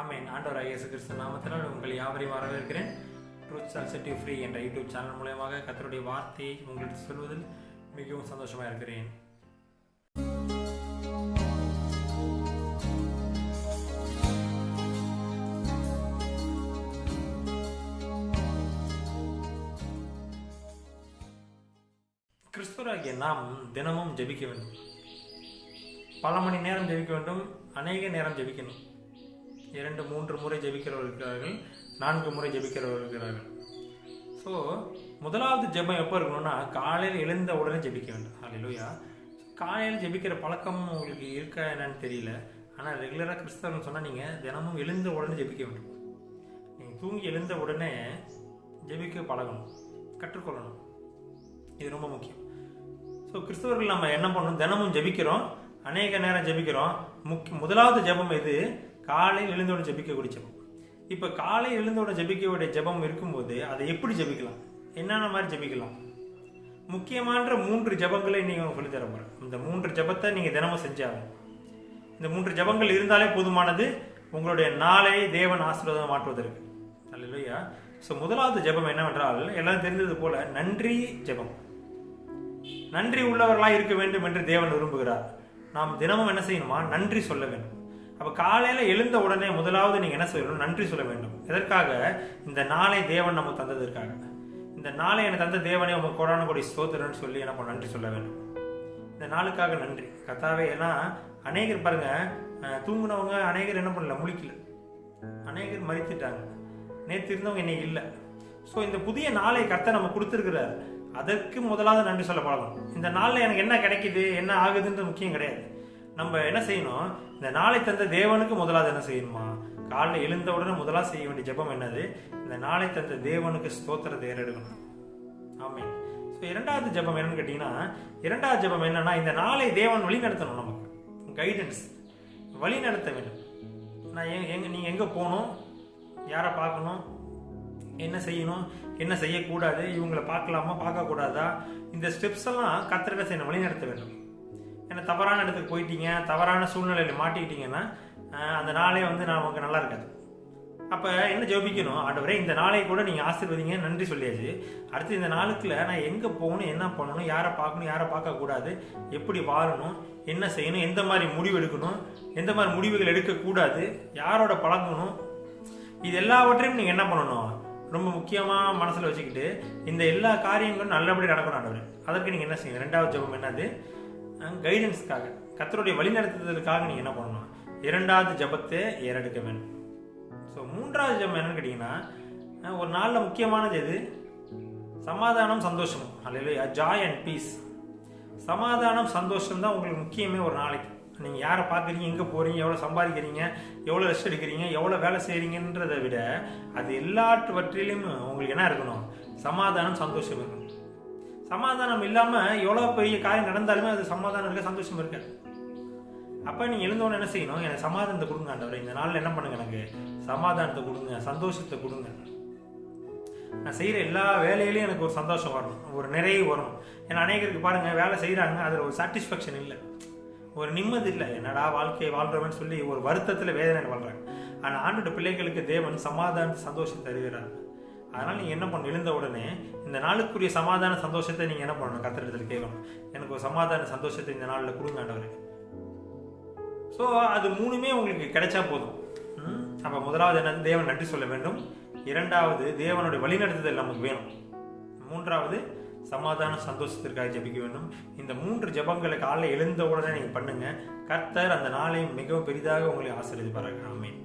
ஆமேன். ஆண்டவர் இயேசு கிறிஸ்து நாமத்தினால் உங்கள் யாவரையும் வரவேற்கிறேன். ட்ரூத் சென்சிட்டிவ் ஃப்ரீ என்ற யூடியூப் சேனல் மூலயமாக கத்தருடைய வார்த்தையை உங்களுக்கு சொல்வதில் மிகவும் சந்தோஷமாக இருக்கிறேன். கிறிஸ்துவராகிய நாம் தினமும் ஜெபிக்க வேண்டும். பல மணி நேரம் ஜெபிக்க வேண்டும் அநேக நேரம் ஜெபிக்கணும். இரண்டு மூன்று முறை ஜெபிக்கிறவர்கள் இருக்கிறார்கள் நான்கு முறை ஜெபிக்கிறவர்கள் இருக்கிறார்கள். ஸோ முதலாவது ஜெபம் எப்போ இருக்கணும்னா காலையில் எழுந்த உடனே ஜெபிக்க வேண்டும். ஹalleluya காலையில் ஜெபிக்கிற பழக்கம் உங்களுக்கு இருக்கா என்னன்னு தெரியல. ஆனால் ரெகுலராக கிறிஸ்தவன் சொன்னால் நீங்கள் தினமும் எழுந்த உடனே ஜெபிக்க வேண்டும். நீங்கள் தூங்கி எழுந்த உடனே ஜெபிக்க பழகணும். கற்றுக்கொள்ளணும். இது ரொம்ப முக்கியம். ஸோ கிறிஸ்தவர்கள் நம்ம என்ன பண்ணணும்? தினமும் ஜெபிக்கிறோம். அநேக நேரம் ஜெபிக்கிறோம். முக் முதலாவது ஜெபம் இது காலையில் எழுந்தோட ஜபிக்கக்கூடிய ஜபம். இப்போ காலை எழுந்தோட ஜபிக்கக்கூடிய ஜெபம் இருக்கும்போது அதை எப்படி ஜெபிக்கலாம்? என்னென்ன மாதிரி ஜெபிக்கலாம்? முக்கியமான மூன்று ஜெபங்களை நீங்கள் சொல்லி தர போகிறேன் இந்த மூன்று ஜெபத்தை நீங்கள் தினமும் செஞ்சாகும் இந்த மூன்று ஜெபங்கள் இருந்தாலே போதுமானது உங்களுடைய நாளை தேவன் ஆசீர்வாதம் மாற்றுவதற்கு. அல்லையா ஸோ முதலாவது ஜெபம் என்னவென்றால் எல்லாம் தெரிந்தது போல நன்றி ஜெபம். நன்றி உள்ளவர்களாக இருக்க வேண்டும் என்று தேவன் விரும்புகிறார். நாம் தினமும் என்ன செய்யணுமா? நன்றி சொல்ல வேண்டும். அப்போ காலையில் எழுந்த உடனே முதலாவது நீங்கள் என்ன செய்யணும்? நன்றி சொல்ல வேண்டும். எதற்காக? இந்த நாளை தேவன் நமக்கு தந்ததற்காக. இந்த நாளை எனக்கு தந்த தேவனே உங்கள் கொரோனா கொடி சோதரன்னு சொல்லி என்ன நன்றி சொல்ல வேண்டும். இந்த நாளுக்காக நன்றி. கத்தாவே ஏன்னா அநேகர் பாருங்க தூங்கினவங்க தூங்குனவங்க அநேகர் என்ன பண்ணல? முழிக்கல. அநேகர் மறித்துட்டாங்க. நேற்று இருந்தவங்க இன்னைக்கு இல்லை. ஸோ இந்த புதிய நாளை கர்த்தர் நம்ம கொடுத்துருக்கிறார். அதற்கு முதலாவது நன்றி சொல்ல பழகணும். இந்த நாளில் எனக்கு என்ன கிடைக்குது? என்ன ஆகுதுன்றது முக்கியம் கிடையாது. நம்ம என்ன செய்யணும்? இந்த நாளை தந்த தேவனுக்கு முதலாவது என்ன செய்யணுமா? காலைல எழுந்த உடனே செய்ய வேண்டிய ஜெபம் என்னது? இந்த நாளை தந்த தேவனுக்கு ஸ்தோத்திரத்தை ஏறெடுக்கணும். ஆமாம் ஸோ இரண்டாவது ஜெபம் என்னன்னு கேட்டிங்கன்னா இரண்டாவது ஜெபம் என்னன்னா இந்த நாளை தேவன் வழி நடத்தணும் நமக்கு. கைடன்ஸ் வழி நடத்த வேண்டும். நான் எங்க எங்க நீங்கள் எங்கே போகணும்? யாரை பார்க்கணும்? என்ன செய்யணும்? என்ன செய்யக்கூடாது? இவங்களை பார்க்கலாமா? பார்க்கக்கூடாதா? இந்த ஸ்டெப்ஸ் எல்லாம் கத்திரிட செய்யணும். வழி நடத்த வேண்டும். ஏன்னா தவறான இடத்துக்கு போயிட்டீங்க தவறான சூழ்நிலையில் மாட்டிக்கிட்டீங்கன்னா அந்த நாளே வந்து நமக்கு நல்லா இருக்காது. அப்போ என்ன ஜோபிக்கணும்? ஆண்டவரே இந்த நாளை கூட நீங்கள் ஆசிர்வதிங்க நன்றி சொல்லியாச்சு. அடுத்து இந்த நாளுக்குள்ள நான் எங்கே போகணும் என்ன பண்ணணும் யாரை பார்க்கணும் யாரை பார்க்கக்கூடாது எப்படி வாழணும் என்ன செய்யணும் எந்த மாதிரி முடிவு எடுக்கணும் எந்த மாதிரி முடிவுகள் எடுக்கக்கூடாது யாரோட பழகணும் இது எல்லாவற்றையும் நீங்கள் என்ன பண்ணணும்? ரொம்ப முக்கியமாக மனசில் வச்சுக்கிட்டு இந்த எல்லா காரியங்களும் நல்லபடி நடக்கணும் ஆண்டவர். அதற்கு நீங்கள் என்ன செய்யணும்? ரெண்டாவது ஜெபம் என்னது? கைடன்ஸ்க்காக கத்தருடைய வழிநடத்துதலுக்காக நீங்கள் என்ன பண்ணணும்? இரண்டாவது ஜபத்தை ஏறெடுக்க வேணும் ஸோ மூன்றாவது ஜெபம் என்னன்னு கேட்டிங்கன்னா ஒரு நாளில் முக்கியமானது எது? சமாதானம் சந்தோஷம். அல்லையா ஜாய் அண்ட் பீஸ் சமாதானம் சந்தோஷம் தான் உங்களுக்கு முக்கியமே ஒரு நாளைக்கு. நீங்கள் யாரை பார்க்குறீங்க? எங்கே போகிறீங்க எவ்வளோ சம்பாதிக்கிறீங்க? எவ்வளோ ரெஸ்ட் எடுக்கிறீங்க? எவ்வளோ வேலை செய்கிறீங்கன்றதை விட அது எல்லாற்றுவற்றிலையும் உங்களுக்கு என்ன இருக்கணும்? சமாதானம் சந்தோஷம் இருக்கணும். சமாதானம் இல்லாமல் எவ்வளோ பெரிய காரியம் நடந்தாலுமே அது சமாதானம் இருக்க சந்தோஷம் இருக்காது. அப்போ நீ எழுந்தோன்னு என்ன செய்யணும்? எனக்கு சமாதானத்தை கொடுங்க ஆண்டவரே. இந்த நாளில் என்ன பண்ணுங்க எனக்கு? சமாதானத்தை கொடுங்க சந்தோஷத்தை கொடுங்க. நான் செய்கிற எல்லா வேலையிலையும் எனக்கு ஒரு சந்தோஷம் வரணும். ஒரு நிறைவு வரணும். ஏன்னா அநேகருக்கு பாருங்கள் வேலை செய்கிறாங்க அதில் ஒரு சாட்டிஸ்ஃபேக்ஷன் இல்லை. ஒரு நிம்மதி இல்லை. என்னடா வாழ்க்கையை வாழ்கிறவன்னு சொல்லி ஒரு வருத்தத்தில் வேதனை வாழ்கிறாங்க ஆனால் ஆண்டோட பிள்ளைகளுக்கு தேவன் சமாதான சந்தோஷம் தருகிறார். அதனால் நீங்கள் என்ன பண்ணணும்? எழுந்த உடனே இந்த நாளுக்குரிய சமாதான சந்தோஷத்தை நீங்கள் என்ன பண்ணணும்? கத்திரத்தில் கேட்கணும். எனக்கு ஒரு சமாதான சந்தோஷத்தை இந்த நாளில் கொடுங்க ஆண்டவரே. ஸோ அது மூணுமே உங்களுக்கு கிடைச்சா போதும். அப்போ முதலாவது என்ன? தேவன் நன்றி சொல்ல வேண்டும். இரண்டாவது தேவனுடைய வழிநடத்துதல் நமக்கு வேணும். மூன்றாவது சமாதான சந்தோஷத்திற்காக ஜெபிக்க வேண்டும். இந்த மூன்று ஜெபங்களை காலைல எழுந்த உடனே நீங்கள் பண்ணுங்கள் கர்த்தர் அந்த நாளை மிகவும் பெரிதாக உங்களை ஆசீர்வதிப்பார்கள் ஆமென்.